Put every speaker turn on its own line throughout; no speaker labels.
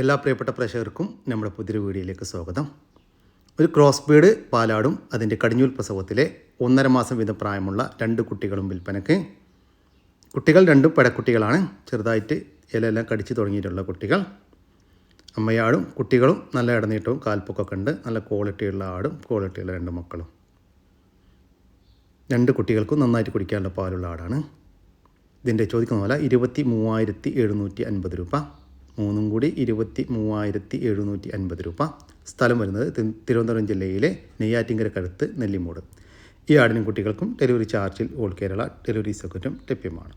എല്ലാ പ്രിയപ്പെട്ട പ്രേക്ഷകർക്കും നമ്മുടെ പുതിയൊരു വീഡിയോയിലേക്ക് സ്വാഗതം. ഒരു ക്രോസ് ബീഡ് പാലാടും അതിന്റെ കടിഞ്ഞൂൽ പ്രസവത്തിലെ ഒന്നര മാസം വീതം പ്രായമുള്ള രണ്ട് കുട്ടികളും വിൽപ്പനയ്ക്ക്. കുട്ടികൾ രണ്ടും പെടക്കുട്ടികളാണ്. ചെറുതായിട്ട് ഇലയെല്ലാം കടിച്ചു തുടങ്ങിയിട്ടുള്ള കുട്ടികൾ. അമ്മയാടും കുട്ടികളും നല്ല ഇടനീട്ടവും കാൽപ്പൊക്കൊക്കെ ഉണ്ട്. നല്ല ക്വാളിറ്റിയുള്ള ആടും ക്വാളിറ്റിയുള്ള രണ്ട് മക്കളും. രണ്ട് കുട്ടികൾക്കും നന്നായിട്ട് കുടിക്കാനുള്ള പാലുള്ള ആടാണ്. ഇതിന്റെ ചോദിക്കുന്ന പോലെ ഇരുപത്തി മൂവായിരത്തി എഴുന്നൂറ്റി അൻപത് രൂപ. മൂന്നും കൂടി ഇരുപത്തി മൂവായിരത്തി എഴുന്നൂറ്റി അൻപത് രൂപ. സ്ഥലം വരുന്നത് തിരുവനന്തപുരം ജില്ലയിലെ നെയ്യാറ്റിങ്കരക്കടുത്ത് നെല്ലിമൂട്. ഈ ആടിനും കുട്ടികൾക്കും ഡെലിവറി ചാർജിൽ ഓൾ കേരള ഡെലിവറി സൗകര്യം ലഭ്യമാണ്.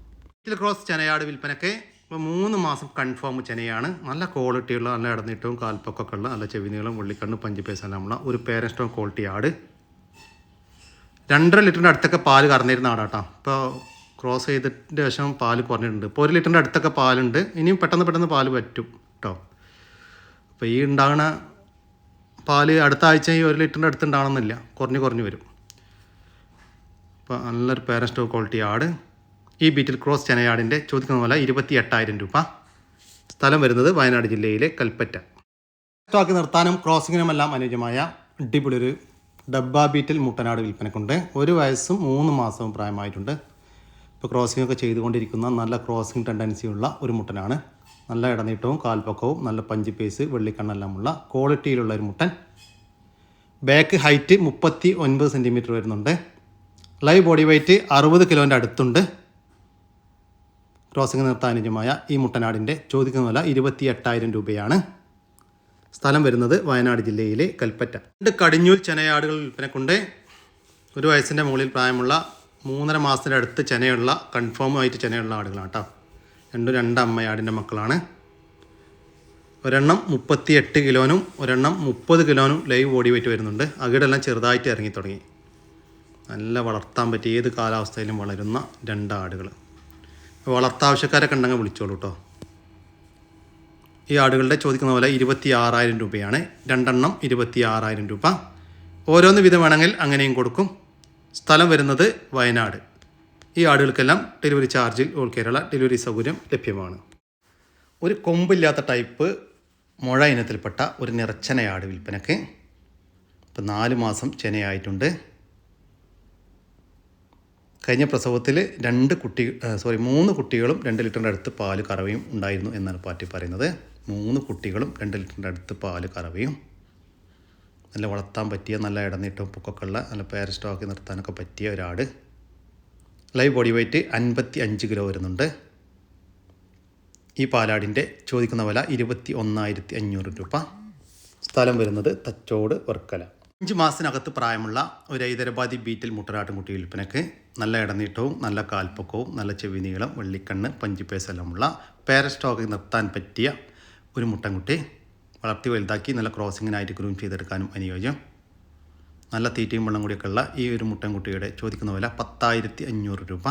ക്രോസ് ചെനയാട് വിൽപ്പനയ്ക്ക് ഇപ്പോൾ മൂന്ന് മാസം കൺഫേം ചെനയാണ്. നല്ല ക്വാളിറ്റിയുള്ള നല്ല ഇടനീട്ടവും കാൽപ്പൊക്കൊക്കെ ഉള്ള നല്ല ചെവിനീളം വെള്ളിക്കണ്ണ് പഞ്ച് എല്ലാമുള്ള ഒരു പേരൻസ്റ്റോൺ ക്വാളിറ്റി ആട്. രണ്ടര ലിറ്ററിന്റെ അടുത്തൊക്കെ പാൽ കറന്നിരുന്ന ആടാട്ടോ. ഇപ്പോൾ ക്രോസ് ചെയ്തതിന്റെ ശേഷം പാൽ കുറഞ്ഞിട്ടുണ്ട്. ഇപ്പോൾ ഒരു ലിറ്ററിന്റെ അടുത്തൊക്കെ പാലുണ്ട്. ഇനിയും പെട്ടെന്ന് പെട്ടെന്ന് പാൽ പറ്റും കേട്ടോ അപ്പോൾ ഈ ഉണ്ടാകുന്ന പാൽ അടുത്ത ആഴ്ച ഈ ഒരു ലിറ്ററിന്റെ അടുത്ത് ഉണ്ടാകണമെന്നില്ല കുറഞ്ഞ് കുറഞ്ഞ് വരും. അപ്പോൾ നല്ലൊരു പേരൻ സ്റ്റോക്ക് ക്വാളിറ്റി ആട്. ഈ ബീറ്റിൽ ക്രോസ് ചെനയാടിന്റെ ചോദിക്കുന്ന പോലെ ഇരുപത്തി എട്ടായിരം രൂപ. സ്ഥലം വരുന്നത് വയനാട് ജില്ലയിലെ കൽപ്പറ്റ. സ്റ്റോക്ക് നിർത്താനും ക്രോസിങ്ങിനുമെല്ലാം അനുയോജ്യമായ അടിപൊളി ഒരു ഡബ്ബ ബീറ്റിൽ മുട്ടനാട് വിൽപ്പനക്കുണ്ട്. ഒരു വയസ്സും മൂന്ന് മാസവും പ്രായമായിട്ടുണ്ട്. ഇപ്പോൾ ക്രോസിംഗ് ഒക്കെ ചെയ്തുകൊണ്ടിരിക്കുന്ന നല്ല ക്രോസിംഗ് ടെൻഡൻസിയുള്ള ഒരു മുട്ടനാണ്. നല്ല ഇടനീട്ടവും കാൽപ്പക്കവും നല്ല പഞ്ച് പേസ് വെള്ളിക്കണ്ണെല്ലാമുള്ള ക്വാളിറ്റിയിലുള്ള ഒരു മുട്ടൻ. ബാക്ക് ഹൈറ്റ് മുപ്പത്തി ഒൻപത് സെന്റിമീറ്റർ വരുന്നുണ്ട്. ലൈവ് ബോഡി വെയ്റ്റ് അറുപത് കിലോന്റെ അടുത്തുണ്ട്. ക്രോസിംഗ് നിർത്താൻ അനുയോജ്യമായ ഈ മുട്ടനാടിന്റെ ചോദിക്കുന്ന വില ഇരുപത്തി എട്ടായിരം രൂപയാണ്. സ്ഥലം വരുന്നത് വയനാട് ജില്ലയിലെ കൽപ്പറ്റ. രണ്ട് കടിഞ്ഞൂൽ ചെനയാടുകൾ വിൽപ്പനക്കുണ്ട്. ഒരു വയസ്സിന്റെ മുകളിൽ പ്രായമുള്ള മൂന്നര മാസത്തിന്റെ അടുത്ത് ചെനയുള്ള കൺഫേം ആയിട്ട് ചെനയുള്ള ആടുകളാണ് കേട്ടോ. രണ്ടും രണ്ട് അമ്മയാടിന്റെ മക്കളാണ്. ഒരെണ്ണം മുപ്പത്തി എട്ട് കിലോനും ഒരെണ്ണം മുപ്പത് കിലോനും ലൈവ് ബോഡി വെയിറ്റ് വരുന്നുണ്ട്. അകിടെല്ലാം ചെറുതായിട്ട് ഇറങ്ങി തുടങ്ങി. നല്ല വളർത്താൻ പറ്റിയ ഏത് കാലാവസ്ഥയിലും വളരുന്ന രണ്ട് ആടുകൾ വളർത്താവശ്യക്കാരൊക്കെ ഉണ്ടെങ്കിൽ വിളിച്ചോളൂ കേട്ടോ. ഈ ആടുകളുടെ ചോദിക്കുന്ന പോലെ ഇരുപത്തി ആറായിരം രൂപയാണ്. രണ്ടെണ്ണം ഇരുപത്തി ആറായിരം രൂപ. ഓരോന്ന് വിധം വേണമെങ്കിൽ അങ്ങനെയും കൊടുക്കും. സ്ഥലം വരുന്നത് വയനാട്. ഈ ആടുകൾക്കെല്ലാം ഡെലിവറി ചാർജിൽ ഓൾ കേരള ഡെലിവറി സൗകര്യം ലഭ്യമാണ്. ഒരു കൊമ്പില്ലാത്ത ടൈപ്പ് മുഴ ഇനത്തിൽപ്പെട്ട ഒരു നിറച്ചനയാട് വിൽപ്പനക്ക് ഇപ്പം നാല് മാസം ചെനയായിട്ടുണ്ട്. കഴിഞ്ഞ പ്രസവത്തിൽ രണ്ട് കുട്ടി സോറി മൂന്ന് കുട്ടികളും രണ്ട് ലിറ്ററിന്റെ അടുത്ത് പാൽ കറവയും ഉണ്ടായിരുന്നു എന്നാണ് പാർട്ടി പറയുന്നത്. മൂന്ന് കുട്ടികളും രണ്ട് ലിറ്ററിന്റെ അടുത്ത് പാൽ കറവയും നല്ല വളർത്താൻ പറ്റിയ നല്ല ഇടനീട്ടവും പൊക്കൊക്കെ ഉള്ള നല്ല പേരസ്റ്റോക്കി നിർത്താനൊക്കെ പറ്റിയ ഒരാട്. ലൈവ് ബോഡി വെയ്റ്റ് അൻപത്തി അഞ്ച് കിലോ വരുന്നുണ്ട്. ഈ പാലാടിന്റെ ചോദിക്കുന്ന വില ഇരുപത്തി ഒന്നായിരത്തി അഞ്ഞൂറ് രൂപ. സ്ഥലം വരുന്നത് തച്ചോട് വർക്കല. അഞ്ച് മാസത്തിനകത്ത് പ്രായമുള്ള ഒരു ഹൈദരാബാദി ബീറ്റിൽ മുട്ടനാട്ടുംകുട്ടി വിൽപ്പനയ്ക്ക് നല്ല ഇടനീട്ടവും നല്ല കാൽപ്പൊക്കവും നല്ല ചെവി നീളം വെള്ളിക്കണ്ണ് പഞ്ചിപ്പേസ് എല്ലാമുള്ള പേരസ്റ്റോക്ക് നിർത്താൻ പറ്റിയ ഒരു മുട്ടൻകുട്ടി. വളർത്തി വലുതാക്കി നല്ല ക്രോസിങ്ങിനായിട്ട് ഗ്രൂം ചെയ്തെടുക്കാനും അനുയോജ്യം. നല്ല തീറ്റയും വെള്ളം കൂടിയൊക്കെ ഉള്ള ഈ ഒരു മുട്ടൻകുട്ടിയുടെ ചോദിക്കുന്ന വില പത്തായിരത്തി അഞ്ഞൂറ് രൂപ.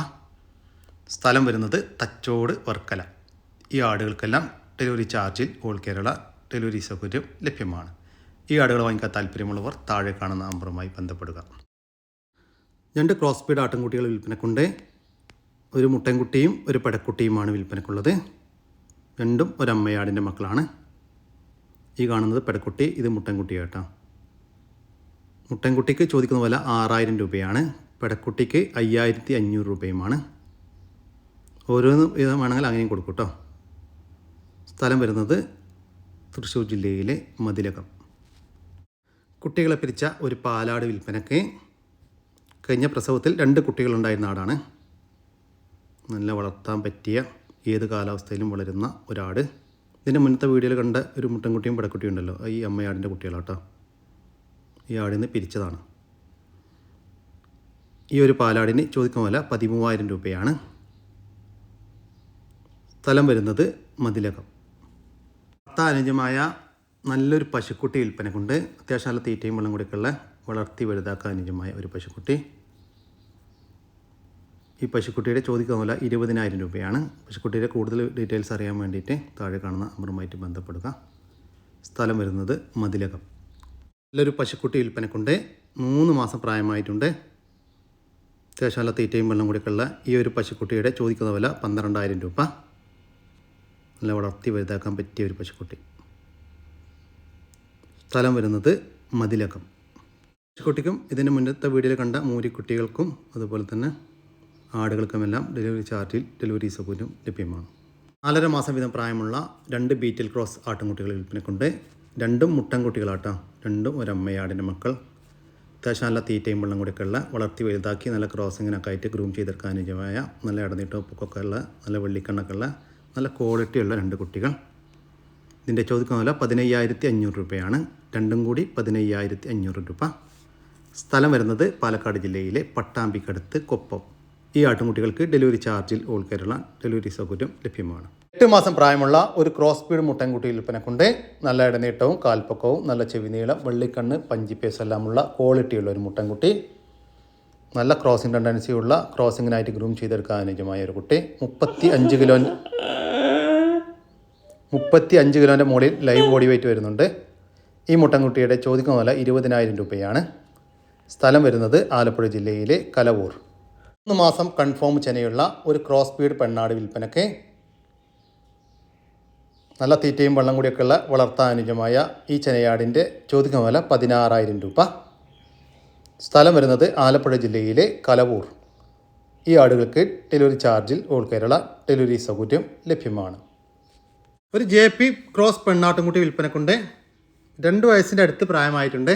സ്ഥലം വരുന്നത് തച്ചോട് വർക്കല. ഈ ആടുകൾക്കെല്ലാം ഡെലിവറി ചാർജിൽ ഓൾ കേരള ഡെലിവറി സൗകര്യം ലഭ്യമാണ്. ഈ ആടുകൾ വാങ്ങിക്കാൻ താല്പര്യമുള്ളവർ താഴെ കാണുന്ന നമ്പറുമായി ബന്ധപ്പെടുക. രണ്ട് ക്രോസ് സ്പീഡ് ആട്ടിൻകുട്ടികൾ വിൽപ്പനക്കുണ്ട്. ഒരു മുട്ടൻകുട്ടിയും ഒരു പടക്കുട്ടിയുമാണ് വിൽപ്പനക്കുള്ളത്. രണ്ടും ഒരമ്മയാടിന്റെ മക്കളാണ്. ഈ കാണുന്നത് പെടക്കുട്ടി ഇത് മുട്ടൻകുട്ടിയാട്ടോ മുട്ടൻകുട്ടിക്ക് ചോദിക്കുന്ന പോലെ ആറായിരം രൂപയാണ്. പെടക്കുട്ടിക്ക് അയ്യായിരത്തി അഞ്ഞൂറ് രൂപയുമാണ്. ഓരോന്ന് വേണമെങ്കിൽ അങ്ങനെയും കൊടുക്കും കേട്ടോ. സ്ഥലം വരുന്നത് തൃശ്ശൂർ ജില്ലയിലെ മതിലകം. കുട്ടികളെ പിരിച്ച ഒരു പാലാട് വിൽപ്പനയ്ക്ക് കഴിഞ്ഞ പ്രസവത്തിൽ രണ്ട് കുട്ടികളുണ്ടായിരുന്ന ആടാണ്. നല്ല വളർത്താൻ പറ്റിയ ഏത് കാലാവസ്ഥയിലും വളരുന്ന ഒരാട്. ഇതിന്റെ മുന്നത്തെ വീഡിയോയിൽ കണ്ട ഒരു മുട്ടൻകുട്ടിയും പടക്കുട്ടിയും ഉണ്ടല്ലോ. ഈ അമ്മയാടിന്റെ കുട്ടികളാട്ടോ. ഈ ആടിൽ നിന്ന് പിരിച്ചതാണ്. ഈ ഒരു പാലാടിന് ചോദിക്കുന്ന വില പതിമൂവായിരം രൂപയാണ്. സ്ഥലം വരുന്നത് മതിലകം. ഭർത്താനുജമായ നല്ലൊരു പശുക്കുട്ടി വിൽപ്പനക്കുണ്ട്. അത്യാവശ്യം നല്ല തീറ്റയും വെള്ളം കൂടിയൊക്കെയുള്ള വളർത്തി വലുതാക്കാൻ അനുജമായ ഒരു പശുക്കുട്ടി. ഈ പശുക്കുട്ടിയുടെ ചോദിക്കുന്ന വില ഇരുപതിനായിരം രൂപയാണ്. പശുക്കുട്ടിയുടെ കൂടുതൽ ഡീറ്റെയിൽസ് അറിയാൻ വേണ്ടിയിട്ട് താഴെ കാണുന്ന നമ്പറുമായിട്ട് ബന്ധപ്പെടുക. സ്ഥലം വരുന്നത് മതിലകം. നല്ലൊരു പശുക്കുട്ടി വിൽപ്പനക്കുണ്ട്. മൂന്ന് മാസം പ്രായമായിട്ടുണ്ട്. അത്യാവശ്യം നല്ല തീറ്റയും വെള്ളം കൂടിയൊക്കെയുള്ള ഈ ഒരു പശുക്കുട്ടിയുടെ ചോദിക്കുന്ന വില പന്ത്രണ്ടായിരം രൂപ. നല്ല വളർത്തി വലുതാക്കാൻ പറ്റിയ ഒരു പശുക്കുട്ടി. സ്ഥലം വരുന്നത് മതിലകം. പശുക്കുട്ടിക്കും ഇതിന് മുന്നത്തെ വീഡിയോയിൽ കണ്ട മൂരിക്കുട്ടികൾക്കും അതുപോലെ തന്നെ ആടുകൾക്കുമെല്ലാം ഡെലിവറി ചാർട്ടിൽ ഡെലിവറി സൗകര്യം ലഭ്യമാണ്. നാലര മാസം വീതം പ്രായമുള്ള രണ്ട് ബീറ്റിൽ ക്രോസ് ആട്ടുംകുട്ടികൾ വിൽപ്പനക്കുണ്ട് രണ്ടും മുട്ടൻകുട്ടികളാട്ടോ രണ്ടും ഒരമ്മയാടിന്റെ മക്കൾ. അത്യാവശ്യം നല്ല തീറ്റയും വെള്ളം കൂടിയൊക്കെയുള്ള വളർത്തി വലുതാക്കി നല്ല ക്രോസിങ്ങിനൊക്കെ ആയിട്ട് ഗ്രൂം ചെയ്തെടുക്കാൻ അനുയോജ്യമായ നല്ല ഇടനീട്ട ഉപ്പൊക്കെ ഉള്ള നല്ല വെള്ളിക്കണ്ണൊക്കെ ഉള്ള നല്ല ക്വാളിറ്റിയുള്ള രണ്ട് കുട്ടികൾ. ഇതിന്റെ ചോദിക്കുന്ന വില പതിനയ്യായിരത്തി അഞ്ഞൂറ് രൂപയാണ്. രണ്ടും കൂടി പതിനയ്യായിരത്തി അഞ്ഞൂറ് രൂപ. സ്ഥലം വരുന്നത് പാലക്കാട് ജില്ലയിലെ പട്ടാമ്പിക്കടുത്ത് കൊപ്പം. ഈ ആട്ടുമുട്ടികൾക്ക് ഡെലിവറി ചാർജിൽ ഓൾ കേരള ഡെലിവറി സൗകര്യം ലഭ്യമാണ്. എട്ട് മാസം പ്രായമുള്ള ഒരു ക്രോസ് സ്പീഡ് മുട്ടൻകുട്ടി വിൽപ്പനക്കുണ്ട്. നല്ല ഇടനീട്ടവും കാൽപ്പക്കവും നല്ല ചെവി നീളം വെള്ളിക്കണ്ണ് പഞ്ചിപ്പേസ് എല്ലാമുള്ള ക്വാളിറ്റിയുള്ള ഒരു മുട്ടൻകുട്ടി. നല്ല ക്രോസിംഗ് ടെൻഡൻസിയുള്ള ക്രോസിങ്ങിനായിട്ട് ഗ്രൂം ചെയ്തെടുക്കാൻ അനുയോജ്യമായ ഒരു കുട്ടി. മുപ്പത്തി അഞ്ച് കിലോ മുപ്പത്തി അഞ്ച് കിലോന്റെ മുകളിൽ ലൈവ് ബോഡി വെയിറ്റ് വരുന്നുണ്ട്. ഈ മുട്ടൻകുട്ടിയുടെ ചോദിക്കുന്ന വില ഇരുപതിനായിരം രൂപയാണ്. സ്ഥലം വരുന്നത് ആലപ്പുഴ ജില്ലയിലെ കലവൂർ. മൂന്ന് മാസം കൺഫേം ചെനയുള്ള ഒരു ക്രോസ് സ്പീഡ് പെണ്ണാട് വിൽപ്പനയ്ക്ക് നല്ല തീറ്റയും വെള്ളം കൂടിയൊക്കെയുള്ള വളർത്താൻ അനുജമായ ഈ ചെനയാടിന്റെ ചോദ്യം വില പതിനാറായിരം രൂപ. സ്ഥലം വരുന്നത് ആലപ്പുഴ ജില്ലയിലെ കലവൂർ. ഈ ആടുകൾക്ക് ഡെലിവറി ചാർജിൽ ഓൾ കേരള ഡെലിവറി സൗകര്യം ലഭ്യമാണ്. ഒരു ജെ പി ക്രോസ് പെണ്ണാട്ടുംകുട്ടി വിൽപ്പനക്കുണ്ട്. രണ്ട് വയസ്സിന്റെ അടുത്ത് പ്രായമായിട്ടുണ്ട്.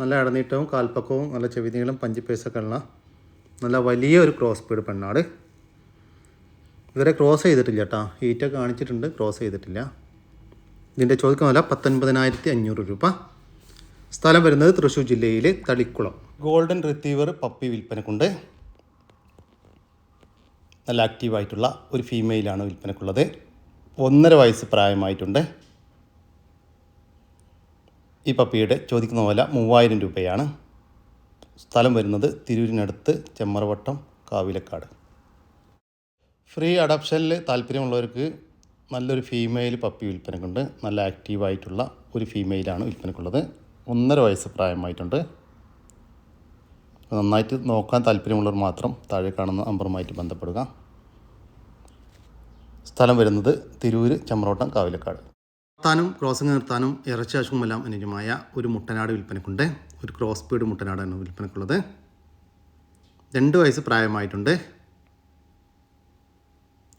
നല്ല ഇടനീട്ടവും കാൽപ്പക്കവും നല്ല ചെവിനീളം പഞ്ചിപ്പേസൊക്കെ ഉള്ള നല്ല വലിയ ഒരു ക്രോസ് സ്പീഡ് പെണ്ണാട്. ഇതുവരെ ക്രോസ് ചെയ്തിട്ടില്ല കേട്ടോ ഹീറ്റ് കാണിച്ചിട്ടുണ്ട് ക്രോസ് ചെയ്തിട്ടില്ല. ഇതിന്റെ വില പത്തൊൻപതിനായിരത്തി അഞ്ഞൂറ് രൂപ. സ്ഥലം വരുന്നത് തൃശ്ശൂർ ജില്ലയിലെ തളിക്കുളം. ഗോൾഡൻ റിത്തീവർ പപ്പി വിൽപ്പനക്കുണ്ട്. നല്ല ആക്റ്റീവായിട്ടുള്ള ഒരു ഫീമെയിലാണ് വിൽപ്പനക്കുള്ളത്. ഒന്നര വയസ്സ് പ്രായമായിട്ടുണ്ട്. ഈ പപ്പിയുടെ ചോദിക്കുന്ന വില മൂവായിരം രൂപയാണ്. സ്ഥലം വരുന്നത് തിരൂരിനടുത്ത് ചെമ്മറവട്ടം കാവിലക്കാട്. ഫ്രീ അഡോപ്ഷനിൽ താല്പര്യമുള്ളവർക്ക് നല്ലൊരു ഫീമെയിൽ പപ്പി വിൽപ്പനക്കുണ്ട്. നല്ല ആക്റ്റീവായിട്ടുള്ള ഒരു ഫീമെയിലാണ് വിൽപ്പനക്കുള്ളത്. ഒന്നര വയസ്സ് പ്രായമായിട്ടുണ്ട്. നന്നായിട്ട് നോക്കാൻ താല്പര്യമുള്ളവർ മാത്രം താഴെ കാണുന്ന നമ്പറുമായിട്ട് ബന്ധപ്പെടുക. സ്ഥലം വരുന്നത് തിരൂര് ചമ്രോട്ടം കാവിലക്കാട്. നിർത്താനും ക്രോസിംഗ് നിർത്താനും ഇറച്ചി അശുമെല്ലാം അനുജമായ ഒരു മുട്ടനാട് വിൽപ്പനക്കുണ്ട്. ഒരു ക്രോസ് സ്പീഡ് മുട്ടനാടാണ് വിൽപ്പനക്കുള്ളത്. രണ്ട് വയസ്സ് പ്രായമായിട്ടുണ്ട്.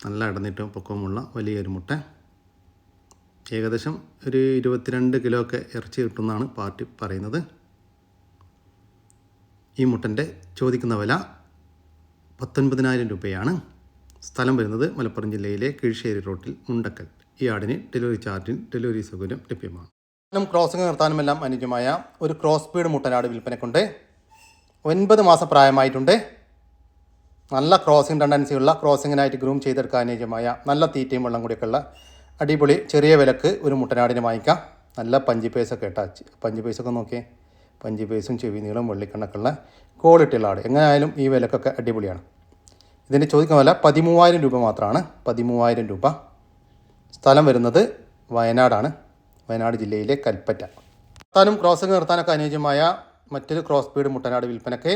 നല്ല അടന്നിട്ടും പൊക്കവുമുള്ള വലിയൊരു മുട്ട. ഏകദേശം ഒരു ഇരുപത്തിരണ്ട് കിലോ ഒക്കെ ഇറച്ചി കിട്ടുമെന്നാണ് പാർട്ടി പറയുന്നത്. ഈ മുട്ടന്റെ ചോദിക്കുന്ന വില പത്തൊൻപതിനായിരം രൂപയാണ്. സ്ഥലം വരുന്നത് മലപ്പുറം ജില്ലയിലെ കീഴ്ശ്ശേരി റോട്ടിൽ മുണ്ടക്കൽ. ഈ ആടിന് ഡെലിവറി ചാർജിൽ ഡെലിവറി സൗകര്യം ലഭ്യമാണ് ും. ക്രോസിംഗ് നിർത്താനുമെല്ലാം അനുജമായ ഒരു ക്രോസ് സ്പീഡ് മുട്ടനാട് വിൽപ്പനക്കുണ്ട്. ഒൻപത് മാസം പ്രായമായിട്ടുണ്ട്. നല്ല ക്രോസിംഗ് ടെൻഡൻസിയുള്ള ക്രോസിങ്ങിനായിട്ട് ഗ്രൂം ചെയ്തെടുക്കാൻ അനുയോജ്യമായ നല്ല തീറ്റയും വെള്ളം കൂടിയൊക്കെയുള്ള അടിപൊളി ചെറിയ വിലക്ക് ഒരു മുട്ടനാടിന് വാങ്ങിക്കാം. നല്ല പഞ്ചി പേസൊക്കെ ഇട്ടാച്ച് പഞ്ചി പേസൊക്കെ നോക്കിയേ. പഞ്ചി പേസും ചെവി നീളം വെള്ളിക്കണ്ണൊക്കെയുള്ള ക്വാളിറ്റിയുള്ള ആട്. എങ്ങനെയായാലും ഈ വിലക്കൊക്കെ അടിപൊളിയാണ്. ഇതിന്റെ ചോദിക്കുന്ന വില പതിമൂവായിരം രൂപ മാത്രമാണ്. പതിമൂവായിരം രൂപ. സ്ഥലം വരുന്നത് വയനാടാണ്. വയനാട് ജില്ലയിലെ കൽപ്പറ്റ. നിർത്താനും ക്രോസിംഗ് നിർത്താനൊക്കെ അനുയോജ്യമായ മറ്റൊരു ക്രോസ് ബീഡ് മുട്ടനാട് വിൽപ്പനയ്ക്ക്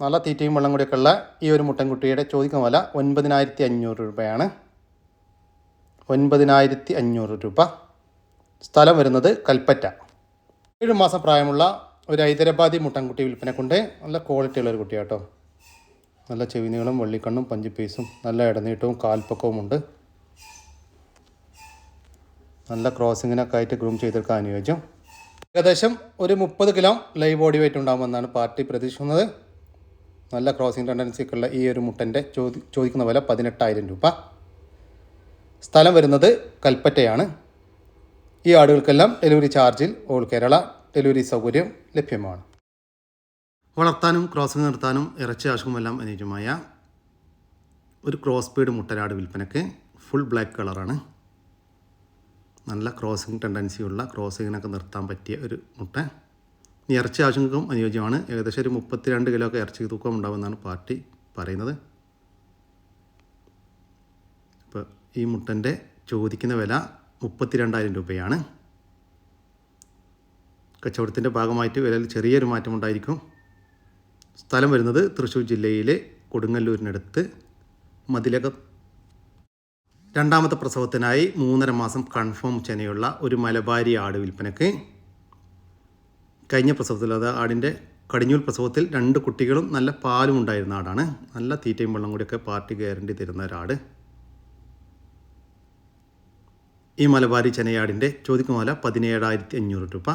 നല്ല തീറ്റയും വെള്ളം കൂടിയൊക്കെ ഉള്ള ഈ ഒരു മുട്ടൻകുട്ടിയുടെ ചോദിക്കുന്ന വില ഒൻപതിനായിരത്തി അഞ്ഞൂറ് രൂപയാണ്. ഒൻപതിനായിരത്തി അഞ്ഞൂറ് രൂപ. സ്ഥലം വരുന്നത് കൽപ്പറ്റ. ഏഴ് മാസം പ്രായമുള്ള ഒരു ഹൈദരാബാദി മുട്ടൻകുട്ടി വിൽപ്പനക്കുണ്ട്. നല്ല ക്വാളിറ്റി ഒരു കുട്ടിയാട്ടോ നല്ല ചെവിനീളം വെള്ളിക്കണ്ണും പഞ്ചിപ്പീസും നല്ല ഇടനീട്ടവും കാൽപ്പക്കവും ഉണ്ട് നല്ല ക്രോസിങ്ങിനൊക്കെ ആയിട്ട് ഗ്രൂം ചെയ്തെടുക്കാൻ അനുയോജ്യം. ഏകദേശം ഒരു മുപ്പത് കിലോ ലൈവ് ബോഡി വെയിറ്റ് ഉണ്ടാകുമെന്നാണ് പാർട്ടി പ്രതീക്ഷിക്കുന്നത്. നല്ല ക്രോസിംഗ് ടെൻഡൻസി ഉള്ള ഈ ഒരു മുട്ടന്റെ ചോദി ചോദിക്കുന്ന വില പതിനെട്ടായിരം രൂപ. സ്ഥലം വരുന്നത് കൽപ്പറ്റയാണ്. ഈ ആടുകൾക്കെല്ലാം ഡെലിവറി ചാർജിൽ ഓൾ കേരള ഡെലിവറി സൗകര്യം ലഭ്യമാണ്. വളർത്താനും ക്രോസിംഗ് നിർത്താനും ഇറച്ചി ആവശ്യവുമെല്ലാം അനുയോജ്യമായ ഒരു ക്രോസ് സ്പീഡ് മുട്ടരാട് വിൽപ്പനയ്ക്ക് ഫുൾ ബ്ലാക്ക് കളറാണ് നല്ല ക്രോസിംഗ് ടെൻഡൻസിയുള്ള ക്രോസിങ്ങിനൊക്കെ നിർത്താൻ പറ്റിയ ഒരു മുട്ട. ഇറച്ചി ആവശ്യങ്ങൾക്കും അനുയോജ്യമാണ്. ഏകദേശം ഒരു മുപ്പത്തിരണ്ട് കിലോ ഒക്കെ ഇറച്ചി തൂക്കം ഉണ്ടാകുമെന്നാണ് പാർട്ടി പറയുന്നത്. അപ്പോൾ ഈ മുട്ടന്റെ ചോദിക്കുന്ന വില മുപ്പത്തിരണ്ടായിരം രൂപയാണ്. കച്ചവടത്തിന്റെ ഭാഗമായിട്ട് വിലയിൽ ചെറിയൊരു മാറ്റമുണ്ടായിരിക്കും സ്ഥലം വരുന്നത് തൃശ്ശൂർ ജില്ലയിലെ കൊടുങ്ങല്ലൂരിനടുത്ത്. മതിലകം രണ്ടാമത്തെ പ്രസവത്തിനായി മൂന്നര മാസം കൺഫേം ചെനയുള്ള ഒരു മലബാരി ആട് വിൽപ്പനക്ക് കഴിഞ്ഞ പ്രസവത്തിൽ അത് ആടിന്റെ കടിഞ്ഞൂൽ പ്രസവത്തിൽ രണ്ട് കുട്ടികളും നല്ല പാലും ഉണ്ടായിരുന്ന ആടാണ്. നല്ല തീറ്റയും വെള്ളം കൂടിയൊക്കെ പാർട്ടി ഗ്യാരണ്ടി തരുന്ന ഒരാട് ഈ മലബാരി ചെനയാടിന്റെ ചോദിക്കുന്ന പതിനേഴായിരത്തി അഞ്ഞൂറ് രൂപ.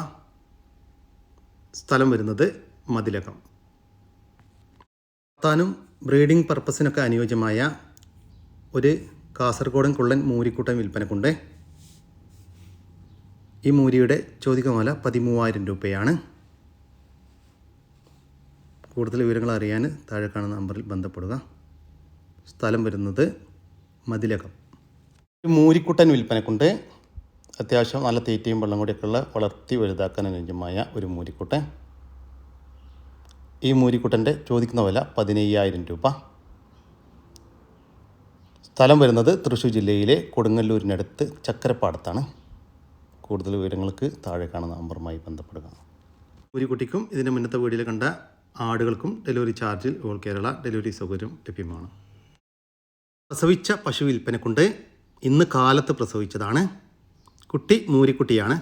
സ്ഥലം വരുന്നത് മതിലകം. വളർത്താനും ബ്രീഡിംഗ് പർപ്പസിനൊക്കെ അനുയോജ്യമായ ഒരു കാസർഗോഡൻ കുള്ളൻ മൂരിക്കൂട്ടൻ വിൽപ്പനക്കുണ്ട്. ഈ മൂരിയുടെ ചോദിക്കുന്ന വില പതിമൂവായിരം രൂപയാണ്. കൂടുതൽ വിവരങ്ങൾ അറിയാൻ താഴെ കാണുന്ന നമ്പറിൽ ബന്ധപ്പെടുക. സ്ഥലം വരുന്നത് മതിലകം. മൂരിക്കുട്ടൻ വിൽപ്പനക്കുണ്ട്. അത്യാവശ്യം നല്ല തീറ്റയും വെള്ളം കൂടിയൊക്കെയുള്ള വളർത്തി വലുതാക്കാൻ അനുയോജ്യമായ ഒരു മൂരിക്കുട്ടൻ. ഈ മൂരിക്കുട്ടന്റെ ചോദിക്കുന്ന വില പതിനയ്യായിരം രൂപ. സ്ഥലം വരുന്നത് തൃശ്ശൂർ ജില്ലയിലെ കൊടുങ്ങല്ലൂരിനടുത്ത് ചക്കരപ്പാടത്താണ് കൂടുതൽ വിവരങ്ങൾക്ക് താഴെ കാണുന്ന നമ്പറുമായി ബന്ധപ്പെടുക. ഒരു കുട്ടിക്കും ഇതിന്റെ മുന്നത്തെ വീഡിയോയിൽ കണ്ട ആടുകൾക്കും ഡെലിവറി ചാർജിൽ ഓൾ കേരള ഡെലിവറി സൗകര്യം ലഭ്യമാണ്. പ്രസവിച്ച പശു വിൽപ്പനക്കുണ്ട്. ഇന്ന് കാലത്ത് പ്രസവിച്ചതാണ്. കുട്ടി മൂരിക്കുട്ടിയാണ്.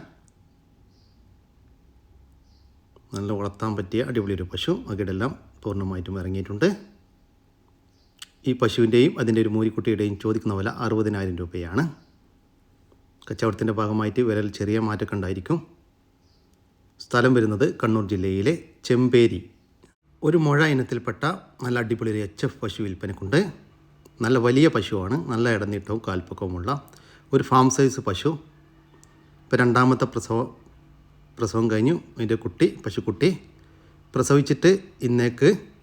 നല്ല വളർത്താൻ പറ്റിയ അടിപൊളി ഒരു പശു. അകിടെല്ലാം പൂർണമായിട്ടും ഇറങ്ങിയിട്ടുണ്ട്. ഈ പശുവിന്റെയും അതിന്റെ ഒരു മൂരിക്കുട്ടിയുടെയും ചോദിക്കുന്ന വില അറുപതിനായിരം രൂപയാണ്. കച്ചവടത്തിന്റെ ഭാഗമായിട്ട് വിലയിൽ ചെറിയ മാറ്റമൊക്കെ ഉണ്ടായിരിക്കും. സ്ഥലം വരുന്നത് കണ്ണൂർ ജില്ലയിലെ ചെമ്പേരി. ഒരു മുഴ ഇനത്തിൽപ്പെട്ട നല്ല അടിപൊളി ഒരു എച്ച് എഫ് പശു വിൽപ്പനക്കുണ്ട്. നല്ല വലിയ പശുവാണ്. നല്ല ഇടനീട്ടവും കാൽപ്പക്കവുമുള്ള ഒരു ഫാം സൈസ് പശു. ഇപ്പോൾ രണ്ടാമത്തെ പ്രസവ പ്രസവം കഴിഞ്ഞു. അതിന്റെ കുട്ടി പശുക്കുട്ടി പ്രസവിച്ചിട്ട് ഇന്നേക്ക്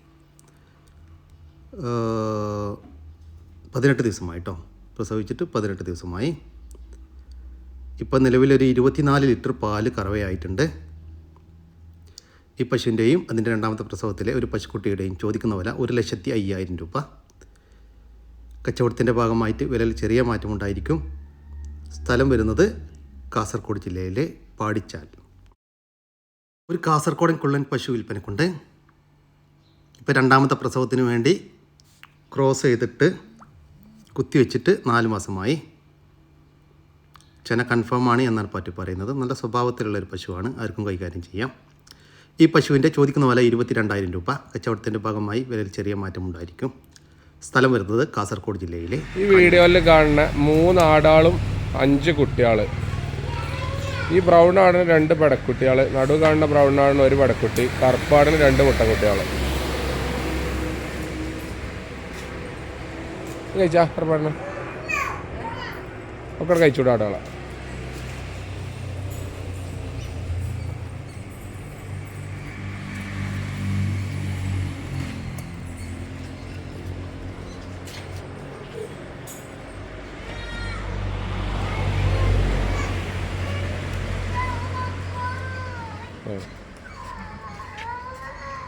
ഏഹ്, ദിവസമായി കേട്ടോ പ്രസവിച്ചിട്ട് പതിനെട്ട് ദിവസമായി. ഇപ്പം നിലവിലൊരു ഇരുപത്തിനാല് ലിറ്റർ പാൽ കറവയായിട്ടുണ്ട്. ഈ പശുവിന്റെയും അതിന്റെ രണ്ടാമത്തെ പ്രസവത്തിലെ ഒരു പശുക്കുട്ടിയുടെയും ചോദിക്കുന്ന വില ഒരു ലക്ഷത്തി അയ്യായിരം രൂപ. കച്ചവടത്തിന്റെ ഭാഗമായിട്ട് വിലയിൽ ചെറിയ മാറ്റമുണ്ടായിരിക്കും. സ്ഥലം വരുന്നത് കാസർഗോഡ് ജില്ലയിലെ പാടിച്ചാൽ. ഒരു കാസർഗോഡൻ കുള്ളൻ പശു വിൽപ്പനക്കുണ്ട്. ഇപ്പോൾ രണ്ടാമത്തെ പ്രസവത്തിന് വേണ്ടി ക്രോസ് ചെയ്തിട്ട് കുത്തി വെച്ചിട്ട് നാല് മാസമായി. ചെന കൺഫേം ആണ് എന്നാണ് പറ്റി പറയുന്നത്. നല്ല സ്വഭാവത്തിലുള്ള ഒരു പശുവാണ്. ആർക്കും കൈകാര്യം ചെയ്യാം. ഈ പശുവിന്റെ ചോദിക്കുന്ന വില ഇരുപത്തി രണ്ടായിരം രൂപ. കച്ചവടത്തിന്റെ ഭാഗമായി വിലയിൽ ചെറിയ മാറ്റമുണ്ടായിരിക്കും. സ്ഥലം വരുന്നത് കാസർഗോഡ് ജില്ലയിലെ
ഈ വീഡിയോയിൽ കാണുന്ന മൂന്ന് ആടാളും അഞ്ച് കുട്ടികൾ ഈ ബ്രൗൺ ആടിന് രണ്ട് പടക്കുട്ടികൾ നടു കാണുന്ന ബ്രൗൺ ആടിന് ഒരു പടക്കുട്ടി. കറുപ്പാടിന് രണ്ട് മുട്ടക്കുട്ടികൾ കഴിച്ചാ കറുപ്പാടിന് ഒക്കെ കഴിച്ചൂടെ ആടുകളെ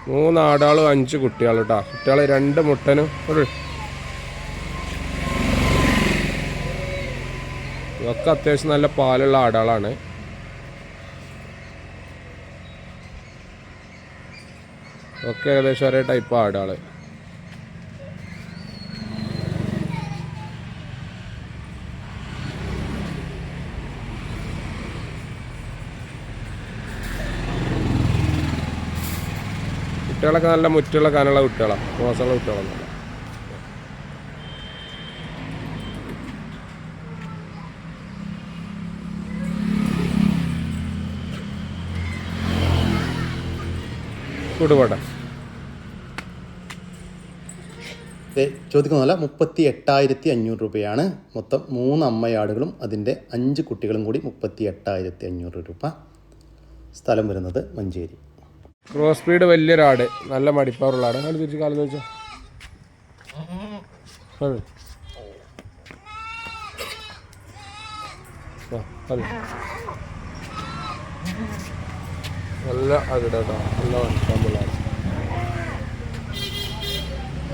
മൂന്ന് ആടാളും അഞ്ച് കുട്ടികളും കേട്ടോ കുട്ടികൾ രണ്ട് മുട്ടനും ഒരു ഇതൊക്കെ അത്യാവശ്യം നല്ല പാലുള്ള ആടുകളാണ് ഒക്കെ ഏകദേശം ഒരേ ടൈപ്പ് ആടുകൾ കുട്ടികളൊക്കെ നല്ല മുറ്റുള്ള കാനുള്ള കുട്ടികളാണ് മോശമുള്ള കുട്ടികളൊന്നുമല്ല. കൂടുപോട്ടെ
ചോദിക്കുന്നതല്ല മുപ്പത്തി എട്ടായിരത്തി അഞ്ഞൂറ് രൂപയാണ്. മൊത്തം മൂന്ന് അമ്മയാടുകളും അതിന്റെ അഞ്ച് കുട്ടികളും കൂടി മുപ്പത്തി എട്ടായിരത്തി അഞ്ഞൂറ് രൂപ സ്ഥലം വരുന്നത് മഞ്ചേരി.
ക്രോസ് സ്പീഡ് വലിയൊരാട് നല്ല മടിപ്പാറുള്ള ആട് അങ്ങനെ തിരിച്ച് കാലം വെച്ചോ അതെ. അതെ. നല്ല അവിടെ നല്ല വലുപ്പമുള്ളതാണ്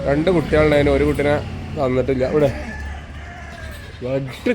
രണ്ട് കുട്ടികളുണ്ടായിരുന്നു ഒരു കുട്ടിനെ തന്നിട്ടില്ല. ഇവിടെ വട്ട്.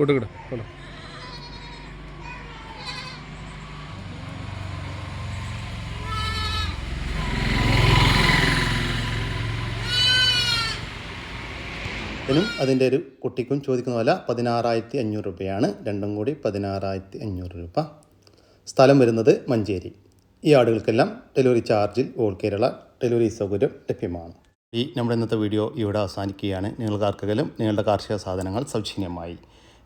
കൂട്ടുകിട കൂടെ
ഇതിനും അതിന്റെ ഒരു കുട്ടിക്കും ചോദിക്കുന്ന വില പതിനാറായിരത്തി അഞ്ഞൂറ് രൂപയാണ്. രണ്ടും കൂടി പതിനാറായിരത്തി അഞ്ഞൂറ് രൂപ. സ്ഥലം വരുന്നത് മഞ്ചേരി. ഈ ആടുകൾക്കെല്ലാം ഡെലിവറി ചാർജിൽ ഓൾ കേരള ഡെലിവറി സൗകര്യം ലഭ്യമാണ്. ഈ നമ്മുടെ ഇന്നത്തെ വീഡിയോ ഇവിടെ അവസാനിക്കുകയാണ്. നിങ്ങൾക്ക് ആർക്കെങ്കിലും നിങ്ങളുടെ കാർഷിക സാധനങ്ങൾ സൗജന്യമായി